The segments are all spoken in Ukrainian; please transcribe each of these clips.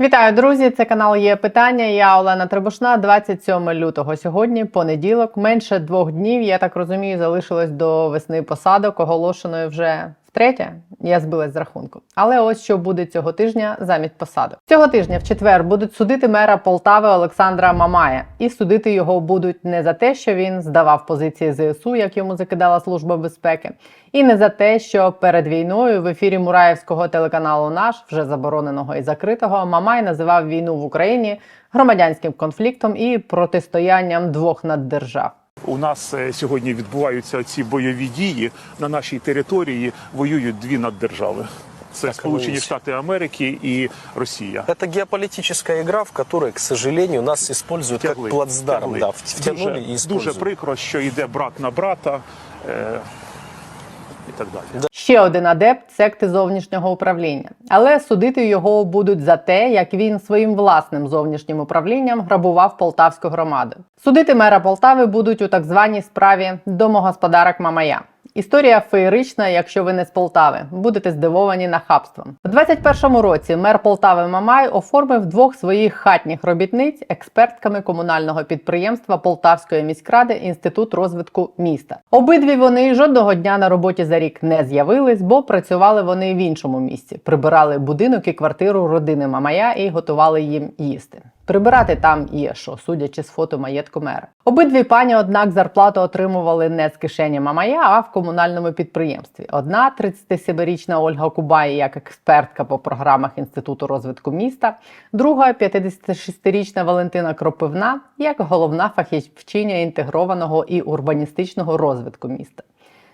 Вітаю, друзі! Це канал є питання. Я Олена Требушна. 27 лютого. Сьогодні понеділок. Менше двох днів. Я так розумію, залишилось до весни посадок, оголошеної вже втретє. Я збилась з рахунку. Але ось що буде цього тижня замість посадок. Цього тижня в четвер будуть судити мера Полтави Олександра Мамая, і судити його будуть не за те, що він здавав позиції ЗСУ, як йому закидала служба безпеки, і не за те, що перед війною в ефірі Мураєвського телеканалу Наш, вже забороненого і закритого, Мамай називав війну в Україні громадянським конфліктом і протистоянням двох наддержав. У нас е, сьогодні відбуваються ці бойові дії на нашій території. Воюють дві наддержави. Це Сполучені. Штати Америки і Росія. Это геополитическая игра, в которой, к сожалению, нас используют Втягли, как плацдарм. Да, втянули дуже, и дуже прикро, що йде брат на брата е, і так далі. Ще один адепт секти зовнішнього управління, але судити його будуть за те, як він своїм власним зовнішнім управлінням грабував полтавську громаду. Судити мера Полтави будуть у так званій справі домогосподарок Мамая. Історія феєрична, якщо ви не з Полтави, будете здивовані нахабством. У 21-му році мер Полтави Мамай оформив двох своїх хатніх робітниць експертками комунального підприємства Полтавської міськради Інститут розвитку міста. Обидві вони жодного дня на роботі за рік не з'явились, бо працювали вони в іншому місці, прибирали будинок і квартиру родини Мамая і готували їм їсти. Прибирати там є що, судячи з фото маєтку мера. Обидві пані, однак, зарплату отримували не з кишені Мамая, а в комунальному підприємстві. Одна 37-річна Ольга Кубай як експертка по програмах Інституту розвитку міста, друга 56-річна Валентина Кропивна як головна фахівчиня інтегрованого і урбаністичного розвитку міста.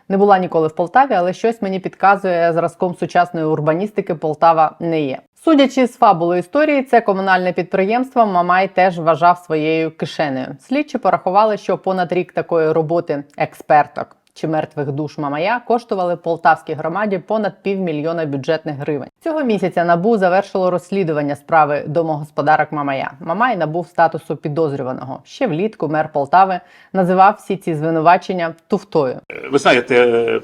Не була ніколи в Полтаві, але щось мені підказує зразком сучасної урбаністики Полтава не є. Судячи з фабули історії, це комунальне підприємство Мамай теж вважав своєю кишенею. Слідчі порахували, що понад рік такої роботи експерток чи мертвих душ Мамая коштували полтавській громаді понад півмільйона бюджетних гривень. Цього місяця набу завершило розслідування справи домогосподарок Мамая. Мамай набув статусу підозрюваного. Ще влітку мер Полтави називав всі ці звинувачення туфтою. Ви знаєте,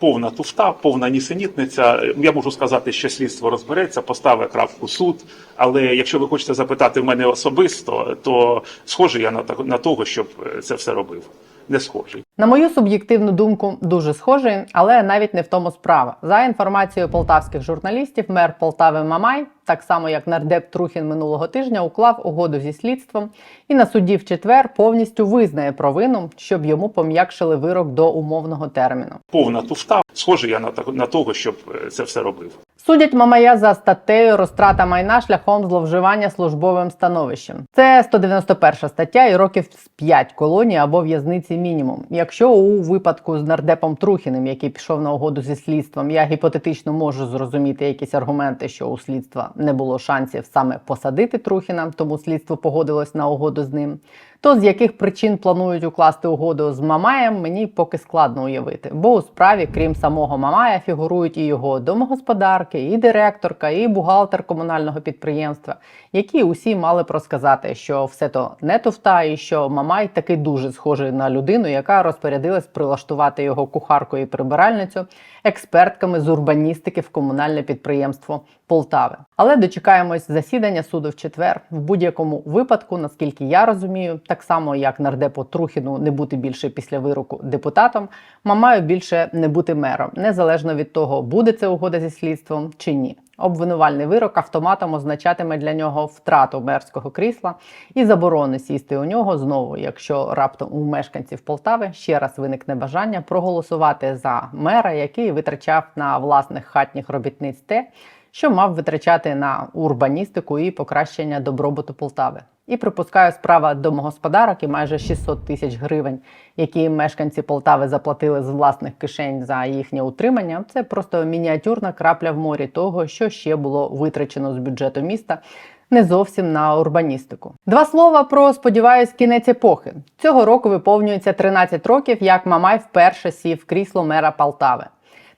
повна туфта, повна нісенітниця. Я можу сказати, що слідство розбереться, поставить крапку суд. Але якщо ви хочете запитати в мене особисто, то схожий я на того, щоб е, це все робив. Не схожий. На мою суб'єктивну думку, дуже схожий, але навіть не в тому справа. За інформацією полтавських журналістів, мер Полтави Мамай, так само як нардеп Трухін минулого тижня, уклав угоду зі слідством і на суді в четвер повністю визнає провину, щоб йому пом'якшили вирок до умовного терміну. Повна туфта, схожий я на на того, щоб е, це все робив. Судять Мамая за статтею розтрата майна шляхом зловживання службовим становищем. Це 191 стаття і років з 5 колонії або в'язниці мінімум. Якщо у випадку з нардепом Трухіним, який пішов на угоду зі слідством, я гіпотетично можу зрозуміти якісь аргументи, що у слідства не було шансів саме посадити Трухіна, тому слідство погодилось на угоду з ним. То з яких причин планують укласти угоду з Мамаєм, мені поки складно уявити. Бо у справі, крім самого Мамая, фігурують і його домогосподарки, і директорка, і бухгалтер комунального підприємства, які усі мали б розказати, що все то не туфта, і що Мамай таки дуже схожий на людину, яка розпорядилась прилаштувати його кухарку і прибиральницю експертками з урбаністики в комунальне підприємство Полтави. Але дочекаємось засідання суду в четвер. В будь-якому випадку, наскільки я розумію, так само як нардепу Трухіну не бути більше після вироку депутатом, Мамаю більше не бути мером, незалежно від того, буде це угода зі слідством чи ні. Обвинувальний вирок автоматом означатиме для нього втрату мерського крісла і заборони сісти у нього знову, якщо раптом у мешканців Полтави ще раз виникне бажання проголосувати за мера, який витрачав на власних хатніх робітниць те, що мав витрачати на урбаністику і покращення добробуту Полтави. І припускаю, справа домогосподарок і майже 600 тисяч гривень, які мешканці Полтави заплатили з власних кишень за їхнє утримання. Це просто мініатюрна крапля в морі того, що ще було витрачено з бюджету міста. Не зовсім на урбаністику. Два слова про сподіваюсь кінець епохи. Цього року виповнюється 13 років, як Мамай вперше сів в крісло мера Полтави.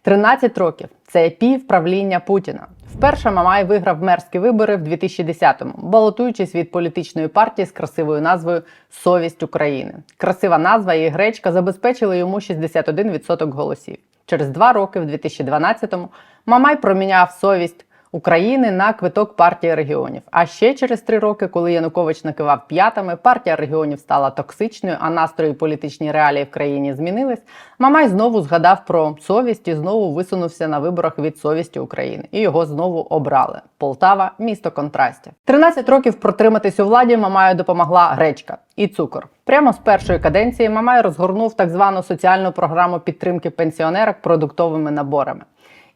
13 років це пів правління Путіна. Вперше Мамай виграв мерські вибори в 2010-му, балотуючись від політичної партії з красивою назвою Совість України. Красива назва і гречка забезпечили йому 61% голосів. Через два роки, в 2012-му, Мамай проміняв совість України на квиток партії регіонів. А ще через три роки, коли Янукович накивав п'ятами, партія регіонів стала токсичною, а настрої політичні реалії в країні змінились. Мамай знову згадав про совість і знову висунувся на виборах від совісті України. І його знову обрали. Полтава місто контрастів. 13 років протриматись у владі Мамаю допомогла гречка і цукор. Прямо з першої каденції Мамай розгорнув так звану соціальну програму підтримки пенсіонерок продуктовими наборами.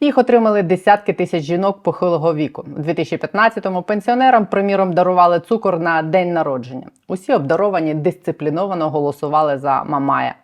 Їх отримали десятки тисяч жінок похилого віку. У 2015-му пенсіонерам, приміром, дарували цукор на день народження. Усі обдаровані дисципліновано голосували за Мамая.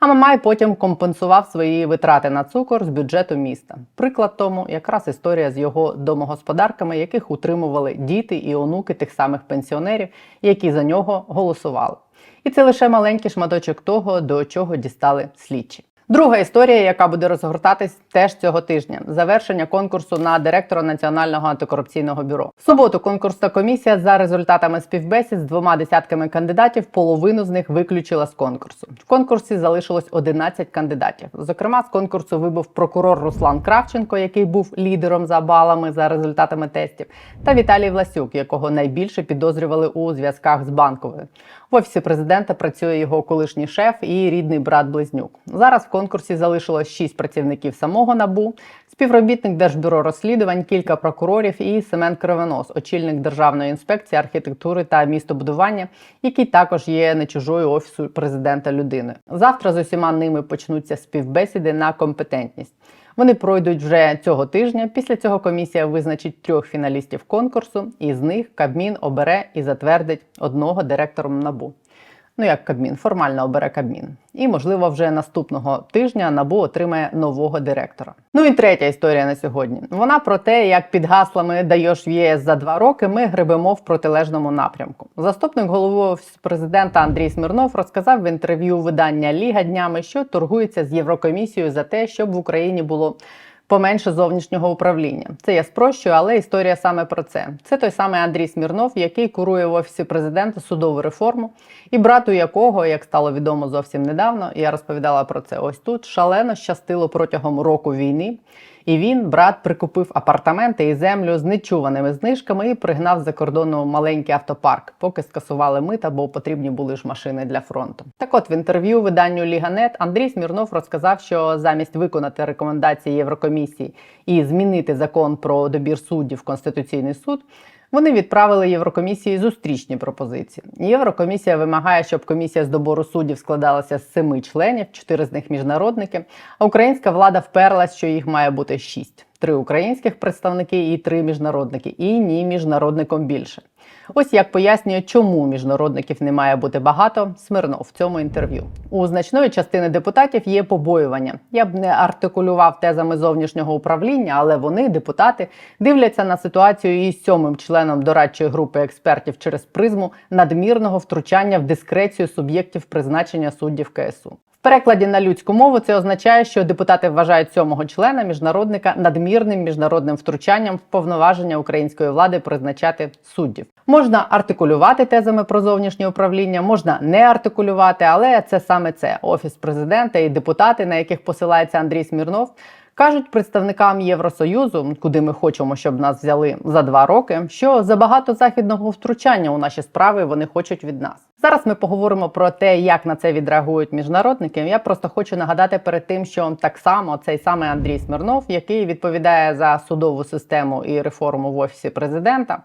А Мамай потім компенсував свої витрати на цукор з бюджету міста. Приклад тому якраз історія з його домогосподарками, яких утримували діти і онуки тих самих пенсіонерів, які за нього голосували. І це лише маленький шматочок того, до чого дістали слідчі. Друга історія, яка буде розгортатись теж цього тижня, завершення конкурсу на директора Національного антикорупційного бюро. В суботу конкурсна комісія за результатами співбесід з двома десятками кандидатів половину з них виключила з конкурсу. В конкурсі залишилось 11 кандидатів. Зокрема, з конкурсу вибув прокурор Руслан Кравченко, який був лідером за балами за результатами тестів, та Віталій Власюк, якого найбільше підозрювали у зв'язках з банковою. В офісі президента працює його колишній шеф і рідний брат Близнюк. Зараз в конкурсі залишилось шість працівників самого набу, співробітник Держбюро розслідувань, кілька прокурорів і Семен Кривонос, очільник Державної інспекції архітектури та містобудування, який також є не чужою офісу президента людиною. Завтра з усіма ними почнуться співбесіди на компетентність. Вони пройдуть вже цього тижня. Після цього комісія визначить трьох фіналістів конкурсу, і з них Кабмін обере і затвердить одного директором набу. Ну як Кабмін, формально обере Кабмін. І, можливо, вже наступного тижня набу отримає нового директора. Ну і третя історія на сьогодні. Вона про те, як під гаслами даєш в ЄС за два роки ми гребемо в протилежному напрямку. Заступник голови президента Андрій Смирнов розказав в інтерв'ю видання Ліга днями, що торгується з Єврокомісією за те, щоб в Україні було поменше зовнішнього управління. Це я спрощую, але історія саме про це. Це той самий Андрій Смірнов, який курує в офісі президента судову реформу, і брату якого, як стало відомо зовсім недавно, я розповідала про це ось тут. Шалено щастило протягом року війни. І він, брат, прикупив апартаменти і землю з нечуваними знижками і пригнав за кордону маленький автопарк, поки скасували мита, бо потрібні були ж машини для фронту. Так от в інтерв'ю виданню Ліганет Андрій Смірнов розказав, що замість виконати рекомендації Єврокомісії і змінити закон про добір суддів в Конституційний суд. Вони відправили Єврокомісії зустрічні пропозиції. Єврокомісія вимагає, щоб комісія з добору суддів складалася з семи членів, чотири з них міжнародники. А українська влада вперлась, що їх має бути шість: три українських представники і три міжнародники. І ні міжнародником більше. Ось як пояснює, чому міжнародників не має бути багато. Смирнов в цьому інтерв'ю. У значної частини депутатів є побоювання. Я б не артикулював тезами зовнішнього управління, але вони, депутати, дивляться на ситуацію із сьомим членом дорадчої групи експертів через призму надмірного втручання в дискрецію суб'єктів призначення суддів КСУ. Перекладі на людську мову це означає, що депутати вважають сьомого члена міжнародника надмірним міжнародним втручанням в повноваження української влади призначати суддів. Можна артикулювати тезами про зовнішнє управління, можна не артикулювати, але це саме це офіс президента і депутати, на яких посилається Андрій Смірнов. Кажуть представникам Євросоюзу, куди ми хочемо, щоб нас взяли за два роки, що забагато західного втручання у наші справи вони хочуть від нас. Зараз ми поговоримо про те, як на це відреагують міжнародники. Я просто хочу нагадати перед тим, що так само цей самий Андрій Смирнов, який відповідає за судову систему і реформу в офісі президента.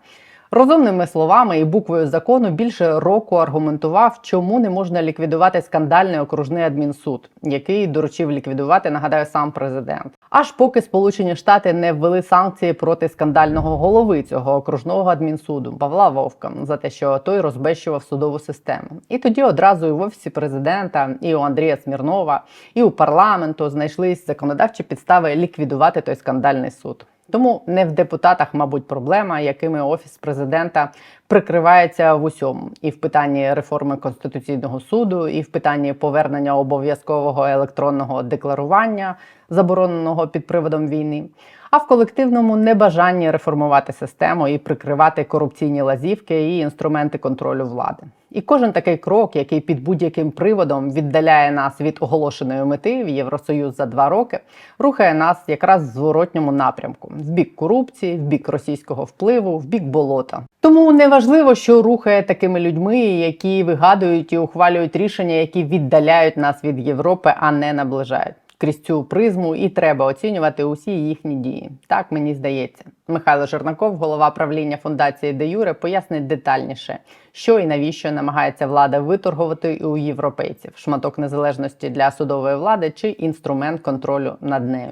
Розумними словами і буквою закону більше року аргументував, чому не можна ліквідувати скандальний окружний адмінсуд, який доручив ліквідувати, нагадаю, сам президент. Аж поки Сполучені Штати не ввели санкції проти скандального голови цього окружного адмінсуду Павла Вовка за те, що той розбещував судову систему. І тоді одразу і в офісі президента, і у Андрія Смірнова, і у парламенту знайшлись законодавчі підстави ліквідувати той скандальний суд. Тому не в депутатах, мабуть, проблема, якими офіс президента прикривається в усьому, і в питанні реформи конституційного суду, і в питанні повернення обов'язкового електронного декларування, забороненого під приводом війни, а в колективному небажанні реформувати систему і прикривати корупційні лазівки і інструменти контролю влади. І кожен такий крок, який під будь-яким приводом віддаляє нас від оголошеної мети в Євросоюз за два роки, рухає нас якраз в зворотньому напрямку: в бік корупції, в бік російського впливу, в бік болота. Тому неважливо, що рухає такими людьми, які вигадують і ухвалюють рішення, які віддаляють нас від Європи, а не наближають. Крізь цю призму і треба оцінювати усі їхні дії. Так мені здається. Михайло Жернаков, голова правління фундації Де Юре, пояснить детальніше, що і навіщо намагається влада виторгувати у європейців шматок незалежності для судової влади чи інструмент контролю над нею.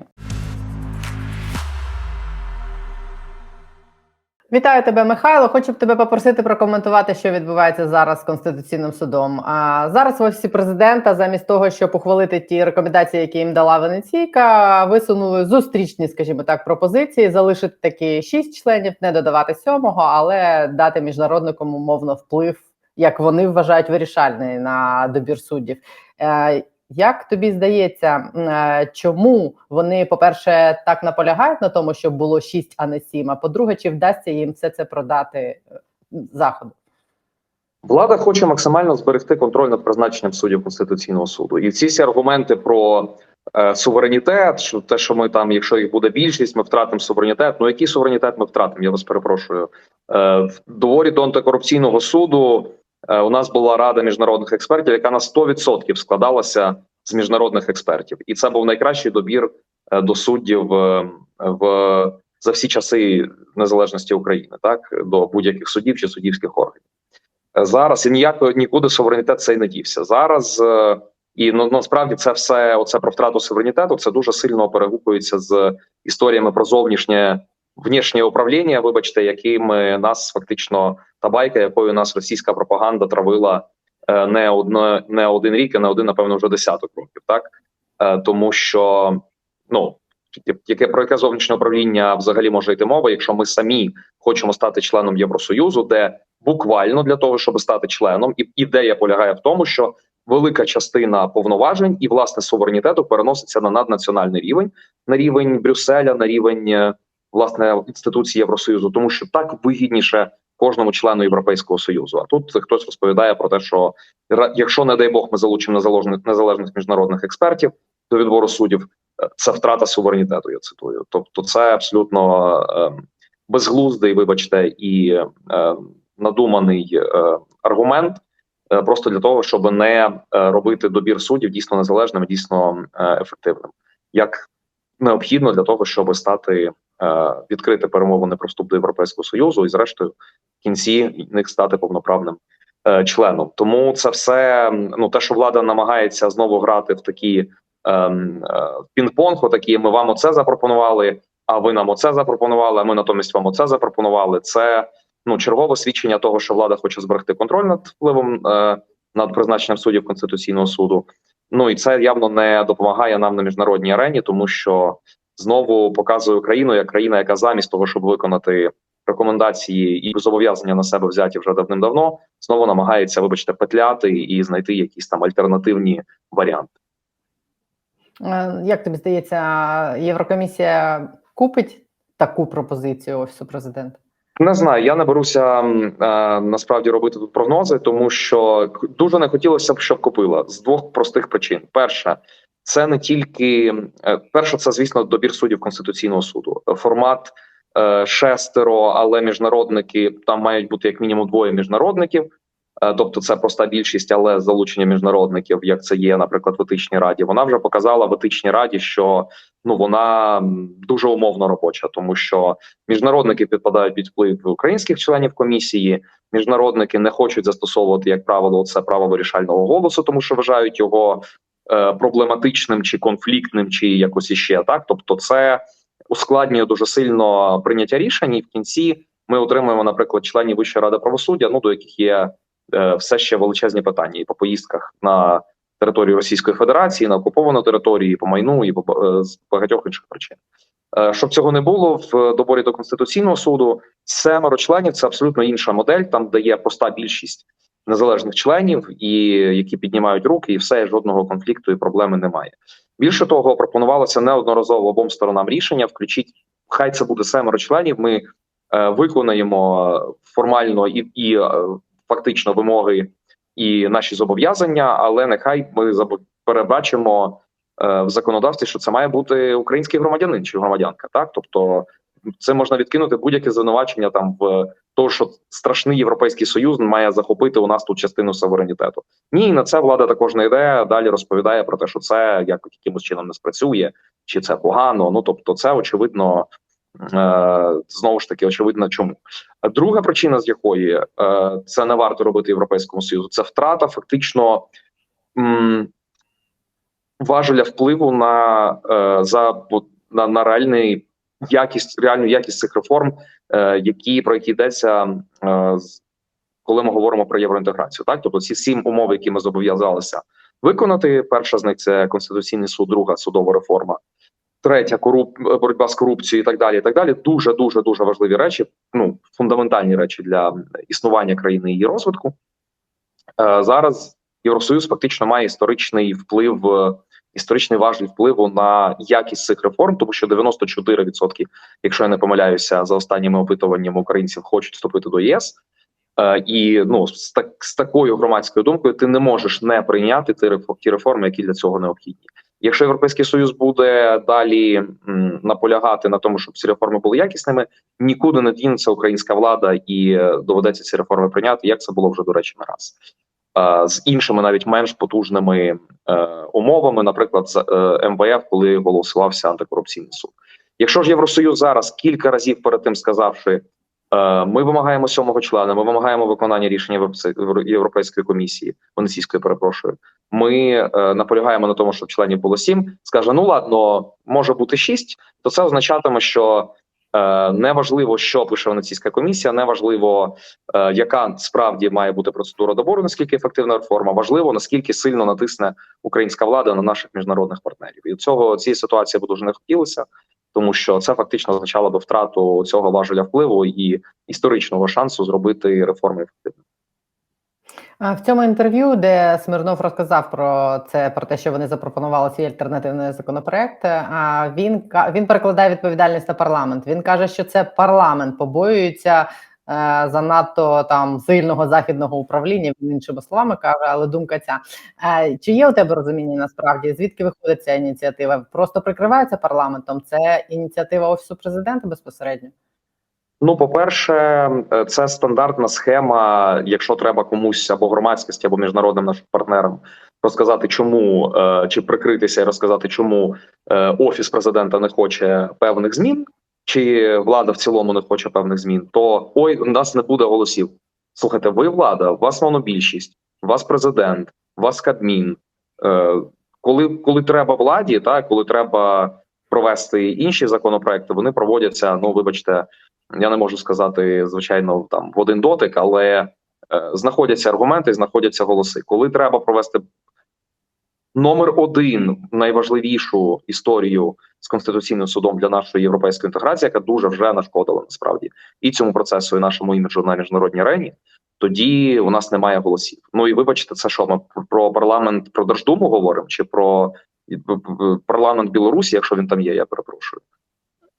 Вітаю тебе, Михайло. Хочу б тебе попросити прокоментувати, що відбувається зараз з конституційним судом. А зараз в офісі президента, замість того, щоб ухвалити ті рекомендації, які їм дала Венеційка, висунули зустрічні, скажімо так, пропозиції залишити такі шість членів, не додавати сьомого, але дати міжнародникам умовно вплив, як вони вважають вирішальний на добір суддів. Як тобі здається, е, чому вони, по-перше, так наполягають на тому, щоб було 6, а не 7, А по-друге, чи вдасться їм все це продати е, заходу? Влада хоче максимально зберегти контроль над призначенням суддів конституційного суду, і всі ці аргументи про е, суверенітет, що те, що ми там, якщо їх буде більшість, ми втратимо суверенітет. Ну який суверенітет ми втратимо? Я вас перепрошую. Е, в доворі до антикорупційного суду у нас була рада міжнародних експертів, яка на 100% складалася з міжнародних експертів, і це був найкращий добір е, до суддів е, в за всі часи незалежності України, так до будь-яких судів чи суддівських органів. Е, зараз і ніяко нікуди суверенітет цей не дівся. Зараз е, і ну насправді це все оце про втрату суверенітету. Це дуже сильно перегукується з історіями про зовнішнє внішнє управління. Вибачте, якими нас фактично та байка, якою нас російська пропаганда травила е, не одне не один рік, а не один, напевно, вже десяток років. Так Е, тому що ну яке про яке зовнішнє управління взагалі може йти мова, якщо ми самі хочемо стати членом Євросоюзу, де буквально для того, щоб стати членом, і ідея полягає в тому, що велика частина повноважень і власне суверенітету переноситься на наднаціональний рівень, на рівень Брюсселя, на рівень е, власне інституції Євросоюзу, тому що так вигідніше кожному члену Європейського союзу. А тут хтось розповідає про те, що якщо не дай Бог ми залучимо незалежних незалежних міжнародних експертів до відбору суддів, е, це втрата суверенітету. Я цитую. Тобто, це абсолютно е, безглуздий, вибачте, і е, надуманий е, аргумент. е, Просто для того, щоб не е, робити добір суддів дійсно незалежним, дійсно е, ефективним, як необхідно для того, щоб стати е, відкрити перемовини про вступ до Європейського союзу, і зрештою в кінці них стати повноправним е, членом. Тому це все ну те, що влада намагається знову грати в такі ем, е, пінг-понг, отакі ми вам оце запропонували, а ви нам оце запропонували. А ми натомість вам оце запропонували. Це ну чергове свідчення того, що влада хоче зберегти контроль над впливом е, над призначенням суддів конституційного суду. Ну і це явно не допомагає нам на міжнародній арені, тому що знову показує Україну як країна, яка замість того, щоб виконати рекомендації і зобов'язання на себе взяті вже давним-давно, знову намагається, вибачте, петляти і знайти якісь там альтернативні варіанти. Е, Як тобі здається, Єврокомісія купить таку пропозицію офісу президента? Не знаю, я не беруся е, насправді робити тут прогнози, тому що дуже не хотілося б, щоб купила з двох простих причин: перша це не тільки е, перше, це звісно добір суддів конституційного суду. Формат е, шестеро, але міжнародники там мають бути як мінімум двоє міжнародників. Е, Тобто це проста більшість, але з залучення міжнародників, як це є, наприклад, в етичній раді. Вона вже показала в етичній раді, що ну вона дуже умовно робоча, тому що міжнародники підпадають під вплив українських членів комісії. Міжнародники не хочуть застосовувати, як правило, це право вирішального голосу, тому що вважають його е, проблематичним чи конфліктним, чи якось іще так. Тобто, це ускладнює дуже сильно прийняття рішень. І в кінці ми отримуємо, наприклад, членів Вищої ради правосуддя, ну до яких є все ще величезні питання і по поїздках на територію Російської Федерації, на окуповану територію, і по майну і по е, з багатьох інших причин. Е, Щоб цього не було в доборі до конституційного суду, семеро членів це абсолютно інша модель, там де є проста більшість незалежних членів, і які піднімають руки, і все жодного конфлікту і проблеми немає. Більше того, пропонувалося неодноразово обом сторонам рішення. Включіть, хай це буде семеро членів. Ми е, виконаємо формально і, і е, фактично вимоги і наші зобов'язання, але нехай ми перебачимо е, в законодавстві, що це має бути український громадянин чи громадянка. Так, тобто це можна відкинути будь-яке звинувачення там в тому, що страшний європейський союз має захопити у нас тут частину суверенітету. Ні, на це влада також не йде. Далі розповідає про те, що це як якимось чином не спрацює, чи це погано. Ну тобто, це очевидно. Е, знову ж таки, очевидно, чому друга причина, з якої е, це не варто робити європейському союзу, це втрата фактично важеля впливу на е, за на, на реальний якість, реальну якість цих реформ, які про які йдеться, коли ми говоримо про євроінтеграцію. Так, тобто ці сім умов, які ми зобов'язалися виконати. Перша з них це конституційний суд, друга судова реформа. Третя коруп... боротьба з корупцією і так далі. І так далі. Дуже дуже дуже важливі речі, ну фундаментальні речі для існування країни і її розвитку. Е, зараз Євросоюз фактично має історичний вплив, е, історичний важіль впливу на якість цих реформ, тому що 94%, якщо я не помиляюся, за останніми опитуваннями українців хочуть вступити до ЄС. Е, і ну з, так, з такою громадською думкою ти не можеш не прийняти ті реформи, які для цього необхідні. Якщо європейський союз буде далі м, наполягати на тому, щоб ці реформи були якісними, нікуди не дінеться українська влада і е, доведеться ці реформи прийняти, як це було вже до речі не раз. Е, з іншими навіть менш потужними е, умовами, наприклад, з е, МВФ, коли голосувався антикорупційний суд. Якщо ж Євросоюз зараз кілька разів перед тим сказавши, ми вимагаємо сьомого члена, ми вимагаємо виконання рішення Європейської- комісії, Венеційської, перепрошую. Ми е, наполягаємо на тому, щоб членів було сім. Скаже: ну ладно, може бути шість, то це означатиме, що е, неважливо, що пише Венеційська комісія, неважливо, е, яка справді має бути процедура добору, наскільки ефективна реформа, важливо наскільки сильно натисне українська влада на наших міжнародних партнерів. І цього цієї ситуації би дуже не хотілося, тому що це фактично означало би втрату цього важеля впливу і історичного шансу зробити реформи ефективними. В цьому інтерв'ю, де Смирнов розказав про це, про те, що вони запропонували свій альтернативний законопроект. А він він перекладає відповідальність на парламент. Він каже, що це парламент побоюється занадто там сильного західного управління. Іншими словами каже, але думка ця. Е, чи є у тебе розуміння насправді? Звідки виходить ця ініціатива? Просто прикривається парламентом? Це ініціатива офісу президента безпосередньо? Ну, по-перше, е, це стандартна схема. Якщо треба комусь або громадськості, або міжнародним нашим партнерам розказати, чому е, чи прикритися і розказати, чому е, офіс президента не хоче певних змін, чи влада в цілому не хоче певних змін, то ой, у нас не буде голосів. Слухайте, ви влада, у вас монобільшість, у вас президент, у вас Кабмін. Е, коли, коли треба владі, так коли треба провести інші законопроекти, вони проводяться. Ну, вибачте, я не можу сказати, звичайно, там в один дотик, але е, знаходяться аргументи, знаходяться голоси. Коли треба провести номер один найважливішу історію з конституційним судом для нашої європейської інтеграції, яка дуже вже нашкодила насправді і цьому процесу, і нашому іміджу на міжнародній арені. Тоді у нас немає голосів. Ну і вибачте, це що ми про парламент про Держдуму говоримо, чи про парламент Білорусі, якщо він там є, я перепрошую.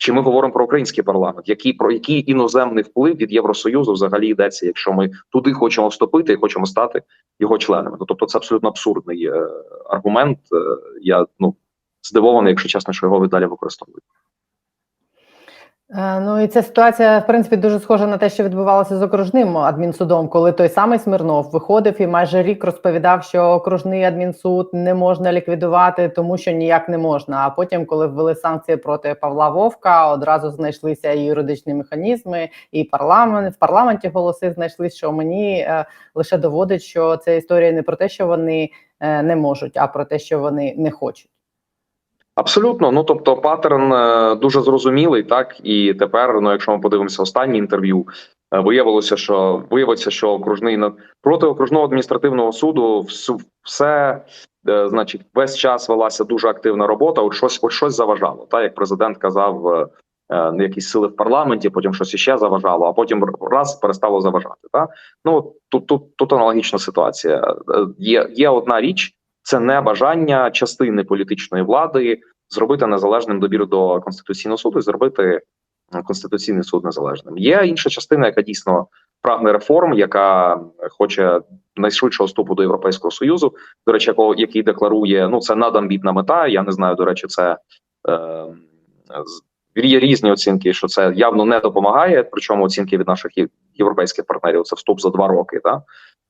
Чи ми говоримо про український парламент, який про який іноземний вплив від Євросоюзу взагалі йдеться, якщо ми туди хочемо вступити і хочемо стати його членами? Ну, тобто, це абсолютно абсурдний е, аргумент. Е, я ну здивований, якщо чесно, що його далі використовують. Е, Ну і ця ситуація, в принципі, дуже схожа на те, що відбувалося з окружним адмінсудом, коли той самий Смирнов виходив і майже рік розповідав, що окружний адмінсуд не можна ліквідувати, тому що ніяк не можна. А потім, коли ввели санкції проти Павла Вовка, одразу знайшлися і юридичні механізми, і парламент в парламенті голоси знайшли, що мені е, лише доводить, що це історія не про те, що вони е, не можуть, а про те, що вони не хочуть. Абсолютно, ну тобто паттерн е, дуже зрозумілий, так і тепер, ну якщо ми подивимося останнє інтерв'ю, е, виявилося, що виявиться, що окружний проти окружного адміністративного суду все, е, значить, весь час велася дуже активна робота. От щось, от щось заважало. Так як президент казав, якісь сили в парламенті, потім щось іще заважало, а потім раз перестало заважати. Так? Ну тут, тут, тут аналогічна ситуація. Є, є одна річ це не бажання частини політичної влади зробити незалежним довіру до конституційного суду і зробити е, конституційний суд незалежним. Є інша частина, яка дійсно прагне реформ, яка хоче найшвидшого вступу до Європейського союзу. До речі, який декларує ну це надамбітна мета. Я не знаю. До речі, це е, є різні оцінки, що це явно не допомагає. Причому оцінки від наших європейських партнерів це вступ за два роки. Да?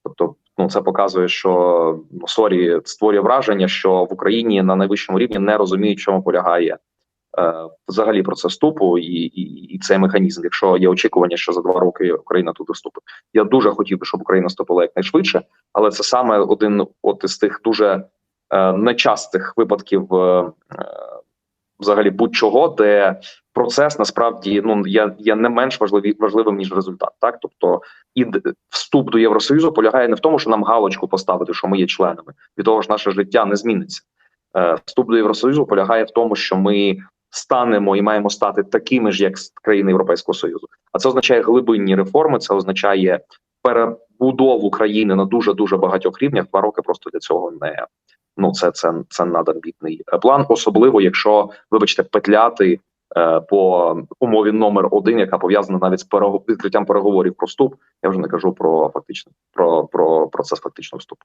Тобто, ну це показує, що ну, сорі створює враження, що в Україні на найвищому рівні не розуміють, чому полягає е, взагалі процес вступу і, і, і цей механізм. Якщо є очікування, що за два роки Україна туди вступить. Я дуже хотів би, щоб Україна вступила якнайшвидше, але це саме один от із тих дуже е, нечастих випадків. Е, е, Взагалі, будь-чого, де процес насправді ну є, є не менш важливі, важливим ніж результат. Так, тобто і вступ до Євросоюзу полягає не в тому, що нам галочку поставити, що ми є членами. Від того ж наше життя не зміниться. Е, Вступ до Євросоюзу полягає в тому, що ми станемо і маємо стати такими ж, як країни Європейського Союзу. А це означає глибинні реформи. Це означає перебудову країни на дуже дуже багатьох рівнях. Два роки просто для цього не ну це це, це надамбітний план, особливо якщо вибачте петляти по умові номер один, яка пов'язана навіть з відкриттям переговорів про вступ. Я вже не кажу про фактично про, про процес фактичного вступу.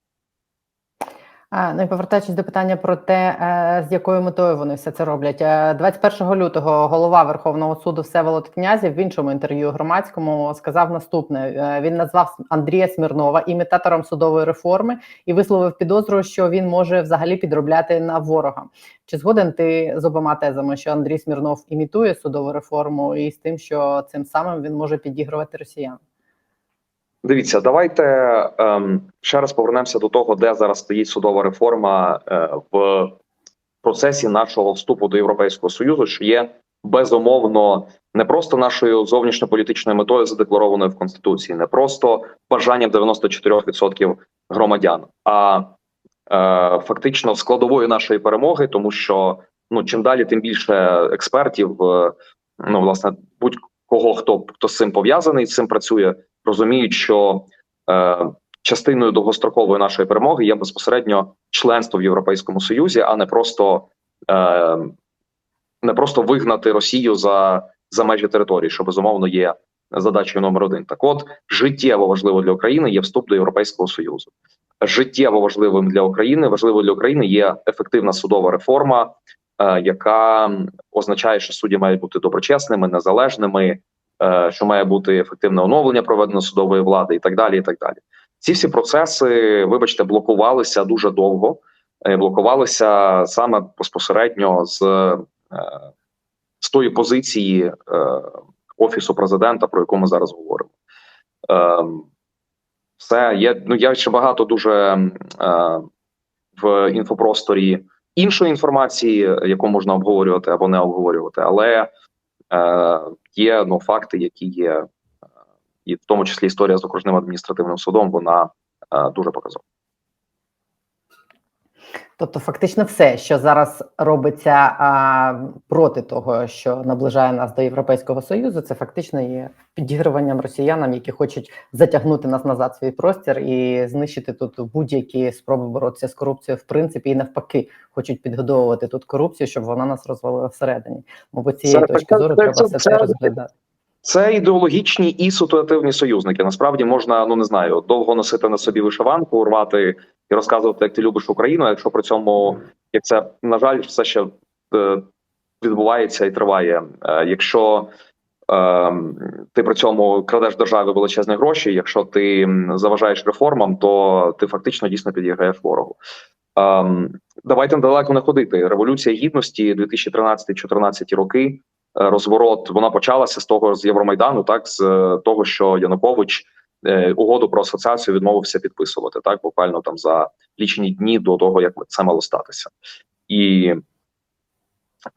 Ну і повертаючись до питання про те, е, з якою метою вони все це роблять. Е, 21 лютого голова Верховного суду Всеволод Князів в іншому інтерв'ю громадському сказав наступне: Е, він назвав Андрія Смірнова імітатором судової реформи і висловив підозру, що він може взагалі підробляти на ворога. Чи згоден ти з обома тезами, що Андрій Смірнов імітує судову реформу, і з тим, що цим самим він може підігрувати росіян? Дивіться, давайте ем, ще раз повернемося до того, де зараз стоїть судова реформа е, в процесі нашого вступу до Європейського Союзу, що є безумовно не просто нашою зовнішньополітичною метою, задекларованою в Конституції, не просто бажанням 94% громадян, а е, фактично складовою нашої перемоги, тому що ну чим далі, тим більше експертів, е, ну власне, будь-кого хто хто з цим пов'язаний, з цим працює розуміють, що е, частиною довгострокової нашої перемоги є безпосередньо членство в Європейському Союзі, а не просто е, не просто вигнати Росію за, за межі території, що безумовно є задачею номер один. Так, от життєво важливо для України є вступ до Європейського Союзу. Життєво важливим для України важливо для України є ефективна судова реформа, е, яка означає, що судді мають бути доброчесними, незалежними що має бути ефективне оновлення проведено судової влади, і так далі. І так далі. Ці всі процеси, вибачте, блокувалися дуже довго. е, Блокувалися саме безпосередньо з, е, з тої позиції е, офісу президента, про яку ми зараз говоримо. Е, Все є. Ну я ще багато дуже е, в інфопросторі іншої інформації, яку можна обговорювати або не обговорювати, але е, є ну факти, які є, е, і в тому числі історія з окружним адміністративним судом, вона е, дуже показова. Тобто, фактично, все, що зараз робиться а, проти того, що наближає нас до Європейського союзу, це фактично є підігруванням росіянам, які хочуть затягнути нас назад в свій простір і знищити тут будь-які спроби боротися з корупцією, в принципі, і навпаки, хочуть підгодовувати тут корупцію, щоб вона нас розвалила всередині. Мабуть, цієї Це- точки це- зору це- треба це- все це- це розглядати. Це ідеологічні і ситуативні союзники. Насправді можна, ну не знаю, довго носити на собі вишиванку, рвати і розказувати, як ти любиш Україну. Якщо при цьому, як це на жаль, все ще е, відбувається і триває. Е, якщо е, ти при цьому крадеш державі величезні гроші, якщо ти заважаєш реформам, то ти фактично дійсно підіграєш ворогу. Давайте далеко не ходити. Революція гідності 2013-2014 роки розворот вона почалася з того з Євромайдану, так з того, що Янукович угоду про асоціацію відмовився підписувати, так буквально там за лічені дні до того, як це мало статися, і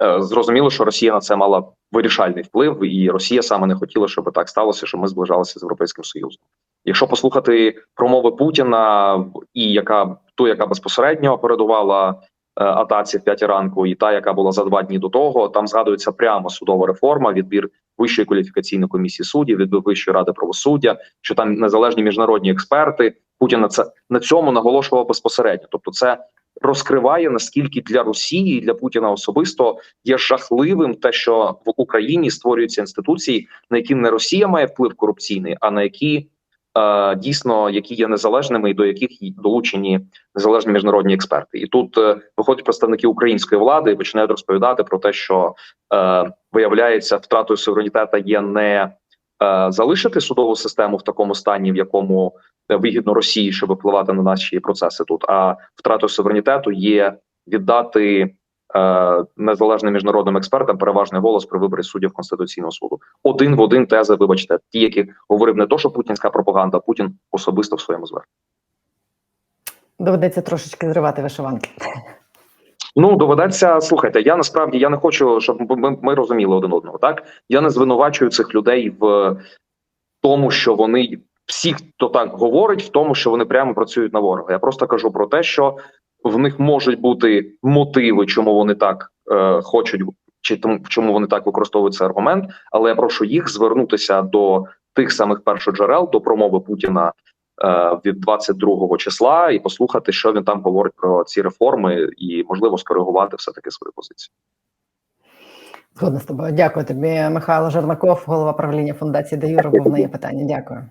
е, зрозуміло, що Росія на це мала вирішальний вплив, і Росія саме не хотіла, щоб так сталося, щоб ми зближалися з Європейським Союзом. Якщо послухати промови Путіна і яка ту, яка безпосередньо передувала е, атаці в п'ятій ранку, і та, яка була за два дні до того, там згадується прямо судова реформа, відбір вищої кваліфікаційної комісії суддів, відбір вищої ради правосуддя, що там незалежні міжнародні експерти. Путін на це на цьому наголошував безпосередньо. Тобто, це розкриває наскільки для Росії і для Путіна особисто є жахливим те, що в Україні створюються інституції, на які не Росія має вплив корупційний, а на які е, дійсно які є незалежними і до яких долучені незалежні міжнародні експерти. І тут е, виходять представники української влади і починають розповідати про те, що е, виявляється втратою суверенітету є не е, залишити судову систему в такому стані, в якому е, вигідно Росії, щоб впливати на наші процеси тут. А втратою суверенітету є віддати е, незалежним міжнародним експертам переважний голос при виборі суддів конституційного суду. Один в один тези, вибачте, ті, які говорив не то, що путінська пропаганда, а Путін особисто в своєму зверненні. Доведеться трошечки зривати вишиванки. Ну доведеться слухайте. Я насправді я не хочу, щоб ми, ми розуміли один одного. Так я не звинувачую цих людей в тому, що вони всі, хто так говорить, в тому, що вони прямо працюють на ворога. Я просто кажу про те, що в них можуть бути мотиви, чому вони так е, хочуть, чи тому чому вони так використовують цей аргумент. Але я прошу їх звернутися до тих самих першоджерел, до промови Путіна е, від 22 числа, і послухати, що він там говорить про ці реформи, і можливо скоригувати все таки свою позицію. Згодна з тобою. Дякую тобі, Михайло Жернаков, голова правління фундації Де Юра. Був на є питання. Дякую.